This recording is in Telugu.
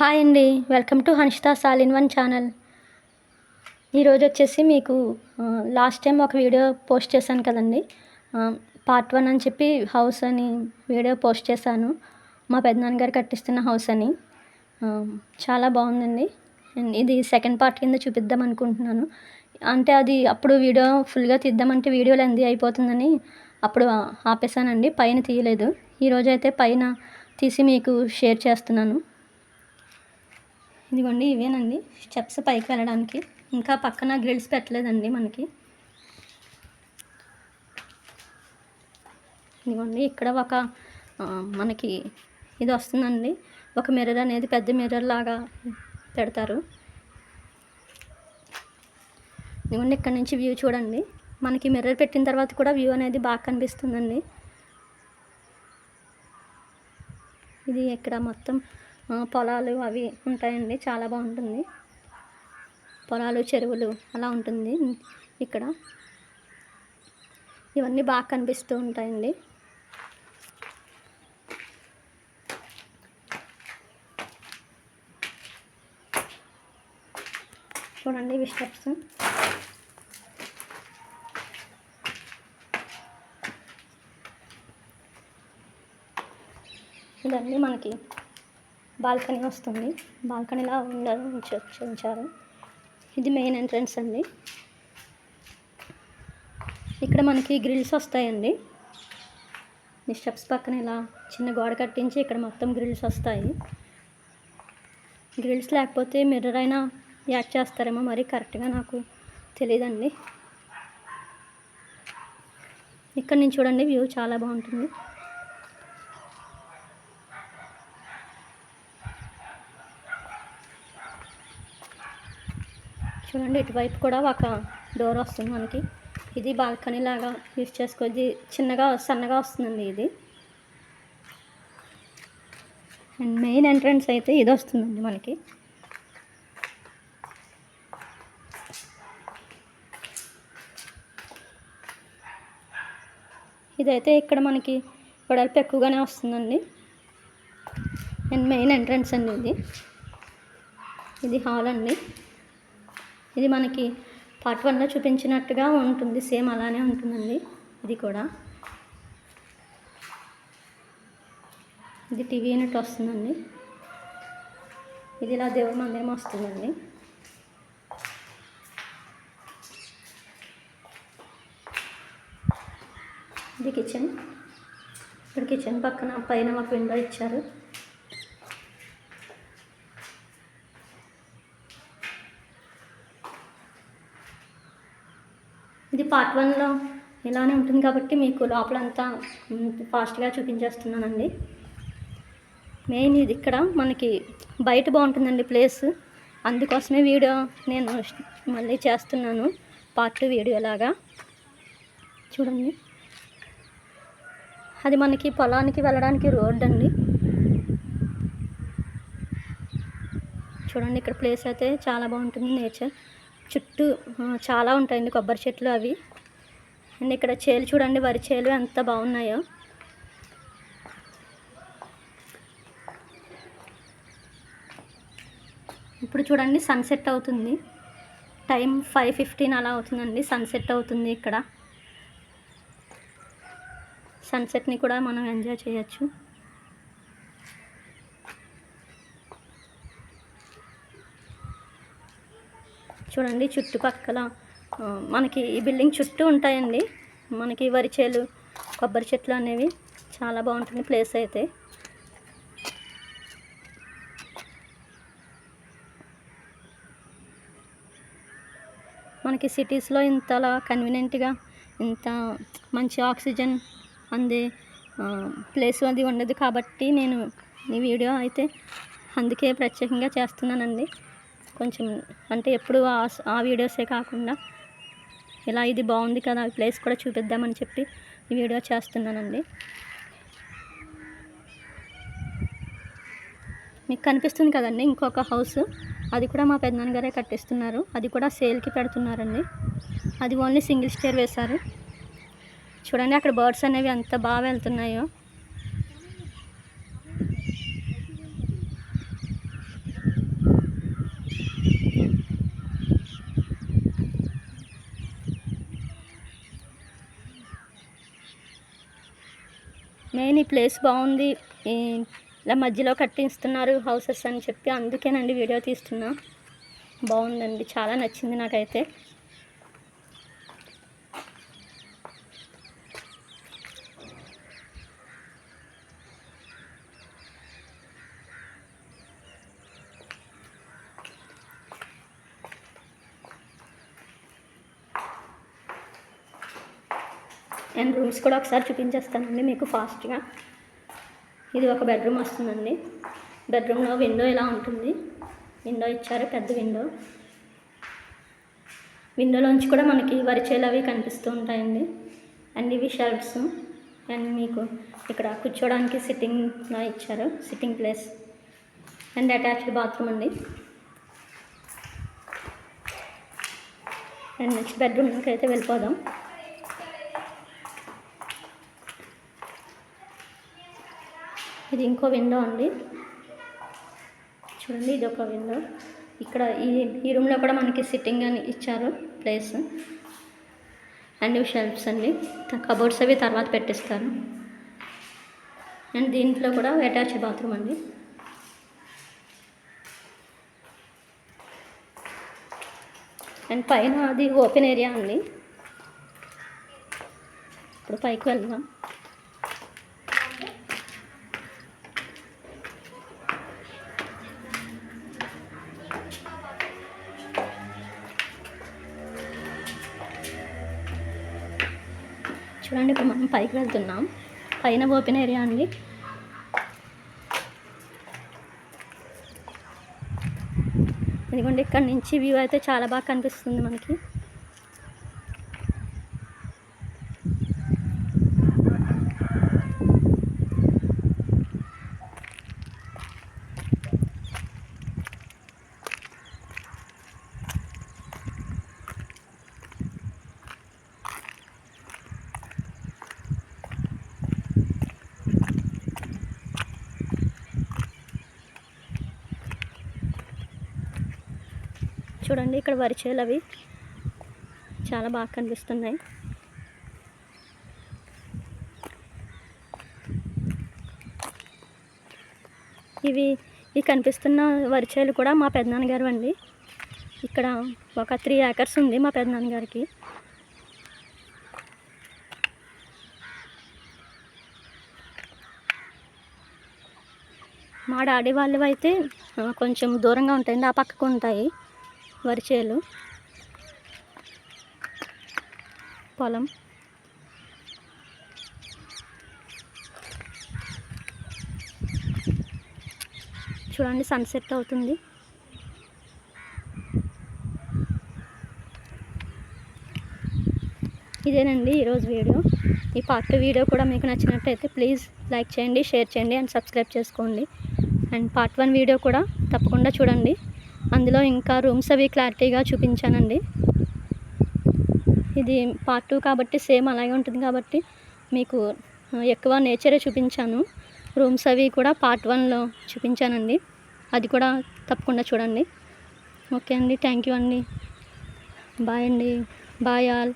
హాయ్ అండి. వెల్కమ్ టు హన్షితా సాల్ ఇన్ వన్ ఛానల్. ఈరోజు వచ్చేసి మీకు లాస్ట్ టైం ఒక వీడియో పోస్ట్ చేశాను కదండి. పార్ట్ వన్ అని చెప్పి హౌస్ అని వీడియో పోస్ట్ చేశాను. మా పెద్దనాన్నగారు కట్టిస్తున్న హౌస్ అని. చాలా బాగుందండి. అండ్ ఇది సెకండ్ పార్ట్ కింద చూపిద్దాం అనుకుంటున్నాను. అంటే అది అప్పుడు వీడియో ఫుల్గా తీద్దామంటే వీడియో లెంది అయిపోతుందని అప్పుడు ఆపేశానండి. ఆపేసానండి పైన తీయలేదు. ఈరోజు అయితే పైన తీసి మీకు షేర్ చేస్తున్నాను. ఇదిగోండి ఇవేనండి. స్టెప్స్ పైకి వెళ్ళడానికి. ఇంకా పక్కన గ్రిల్స్ పెట్టలేదండి మనకి. ఇదిగోండి ఇక్కడ ఒక మనకి ఇది వస్తుందండి. ఒక మిర్రర్ అనేది పెద్ద మిర్రర్ లాగా పెడతారు. ఇదిగోండి ఇక్కడ నుంచి వ్యూ చూడండి. మనకి మిర్రర్ పెట్టిన తర్వాత కూడా వ్యూ అనేది బాగా కనిపిస్తుందండి. ఇది ఇక్కడ మొత్తం పొలాలు అవి ఉంటాయండి చాలా బాగుంటుంది. పొలాలు చెరువులు అలా ఉంటుంది ఇక్కడ. ఇవన్నీ బాగా కనిపిస్తూ ఉంటాయండి. చూడండి ఇవి స్టెప్స్. మనకి బాల్కనీ వస్తుంది. బాల్కనీలా ఉండరు ఉంచారు ఇది మెయిన్ ఎంట్రన్స్ అండి. ఇక్కడ మనకి గ్రిల్స్ వస్తాయండి. ఈ స్టెప్స్ పక్కన ఇలా చిన్న గోడ కట్టించి ఇక్కడ మొత్తం గ్రిల్స్ వస్తాయి. గ్రిల్స్ లేకపోతే మిర్రర్ అయినా యాడ్ చేస్తారేమో మరి కరెక్ట్గా నాకు తెలియదండి ఇక్కడ నుంచి చూడండి వ్యూ చాలా బాగుంటుంది. చూడండి ఇటువైపు కూడా ఒక డోర్ వస్తుంది మనకి. ఇది బాల్కనీ లాగా యూజ్ చేసుకోవచ్చు. చిన్నగా సన్నగా వస్తుందండి ఇది. అండ్ మెయిన్ ఎంట్రన్స్ అయితే ఇది వస్తుందండి మనకి. ఇదైతే ఇక్కడ మనకి వెడల్పు ఎక్కువగానే వస్తుందండి. అండ్ మెయిన్ ఎంట్రన్స్ అండి ఇది. ఇది హాల్ అండి. ఇది మనకి పార్ట్ వన్లో చూపించినట్టుగా ఉంటుంది. సేమ్ అలానే ఉంటుందండి. ఇది కూడా. ఇది టీవీ యూనిట్ వస్తుందండి. ఇది ఇలా దేవుడి మందిరం వస్తుందండి. ఇది కిచెన్ ఇక్కడ కిచెన్ పక్కన పైన మాకు విండో ఇచ్చారు. ఇది పార్ట్ వన్లో ఇలానే ఉంటుంది కాబట్టి మీకు లోపలంతా ఫాస్ట్గా చూపించేస్తున్నానండి. మెయిన్ ఇది ఇక్కడ మనకి బయట బాగుంటుందండి ప్లేస్ అందుకోసమే వీడియో నేను మళ్ళీ చేస్తున్నాను. పార్ట్ టూ వీడియో లాగా. చూడండి. అది మనకి పొలానికి వెళ్ళడానికి రోడ్ అండి. చూడండి ఇక్కడ ప్లేస్ అయితే చాలా బాగుంటుంది నేచర్ చుట్టూ చాలా ఉంటాయండి కొబ్బరి చెట్లు అవి. అండ్ ఇక్కడ చేలు చూడండి వరి చేలు ఎంత బాగున్నాయో. ఇప్పుడు చూడండి సన్సెట్ అవుతుంది. టైం ఫైవ్ ఫిఫ్టీన్ అలా అవుతుందండి సన్సెట్ అవుతుంది ఇక్కడ. సన్సెట్ని కూడా మనం ఎంజాయ్ చేయొచ్చు. చూడండి చుట్టుపక్కల మనకి ఈ బిల్డింగ్ చుట్టూ ఉంటాయండి. మనకి వరి చేలు కొబ్బరి చెట్లు అనేవి చాలా బాగుంటుంది ప్లేస్ అయితే. మనకి సిటీస్లో ఇంతలా కన్వీనియంట్గా ఇంత మంచి ఆక్సిజన్ అందే ప్లేస్ అది ఉండదు కాబట్టి నేను ఈ వీడియో అయితే అందుకే ప్రత్యేకంగా చేస్తున్నానండి. కొంచెం అంటే ఎప్పుడు ఆ ఆ వీడియోసే కాకుండా ఇలా ఇది బాగుంది కదా ఈ ప్లేస్ కూడా చూపిద్దామని చెప్పి ఈ వీడియో చేస్తున్నానండి. మీకు కనిపిస్తుంది కదండి ఇంకొక హౌస్. అది కూడా మా పెద్దనాన్నగారే కట్టిస్తున్నారు. అది కూడా సేల్కి పెడుతున్నారండి. అది ఓన్లీ సింగిల్ స్టేర్ వేశారు. చూడండి అక్కడ బర్డ్స్ అనేవి ఎంత బాగా వెళ్తున్నాయో. ప్లేస్ బాగుంది ఇలా మధ్యలో కట్టిస్తున్నారు హౌసెస్ అని చెప్పి అందుకేనండి వీడియో తీస్తున్నా. బాగుందండి చాలా నచ్చింది నాకైతే. అండ్ రూమ్స్ కూడా ఒకసారి చూపించేస్తానండి మీకు ఫాస్ట్గా. ఇది ఒక బెడ్రూమ్ వస్తుందండి. బెడ్రూమ్లో విండో ఇలా ఉంటుంది. విండో ఇచ్చారు పెద్ద విండో. విండోలోంచి కూడా మనకి వరిచేలు అవి కనిపిస్తూ ఉంటాయండి. అండ్ ఇవి షెల్ఫ్స్ అండ్ మీకు ఇక్కడ కూర్చోడానికి సిట్టింగ్ ఇచ్చారు sitting place. And attached bathroom అండి. అండ్ నెక్స్ట్ బెడ్రూమ్కి అయితే వెళ్ళిపోదాం. ఇది ఇంకో విండో అండి. చూడండి ఇది ఒక విండో. ఇక్కడ ఈ ఈ రూమ్లో కూడా మనకి సిట్టింగ్ అని ఇచ్చారు ప్లేస్. అండ్ షెల్ఫ్స్ అండి. కబోర్డ్స్ అవి తర్వాత పెట్టిస్తారు. అండ్ దీంట్లో కూడా అటాచ్ బాత్రూమ్ అండి. అండ్ పైన అది ఓపెన్ ఏరియా అండి. ఇప్పుడు పైకి వెళ్దాం. చూడండి ఇప్పుడు మనం పైకి వెళ్తున్నాం. పైన ఓపెన్ ఏరియా అండి. ఇదిగోండి ఇక్కడ నుంచి వ్యూ అయితే చాలా బాగా కనిపిస్తుంది మనకి. చూడండి ఇక్కడ వరిచేలు అవి చాలా బాగా కనిపిస్తున్నాయి. ఇవి ఈ కనిపిస్తున్న వరిచేలు కూడా మా పెద్దనాన్నగారు అండి. ఇక్కడ ఒక త్రీ ఏకర్స్ ఉంది మా పెద్దనాన్నగారికి. మా డాడీ వాళ్ళు అయితే కొంచెం దూరంగా ఉంటాయండి ఆ పక్కకు ఉంటాయి. వరిచేలు పొలం చూడండి సన్సెట్ అవుతుంది. ఇదేనండి ఈరోజు వీడియో. ఈ పార్ట్ వీడియో కూడా మీకు నచ్చినట్టయితే ప్లీజ్ లైక్ చేయండి షేర్ చేయండి అండ్ సబ్స్క్రైబ్ చేసుకోండి. అండ్ పార్ట్ వన్ వీడియో కూడా తప్పకుండా చూడండి. అందులో ఇంకా రూమ్స్ అవి క్లారిటీగా చూపించానండి. ఇది పార్ట్ టూ కాబట్టి సేమ్ అలాగే ఉంటుంది కాబట్టి మీకు ఎక్కువ నేచరే చూపించాను. రూమ్స్ అవి కూడా పార్ట్ వన్లో చూపించానండి. అది కూడా తప్పకుండా చూడండి. ఓకే అండి థ్యాంక్ యూ అండి. బాయ్ అండి. Bye all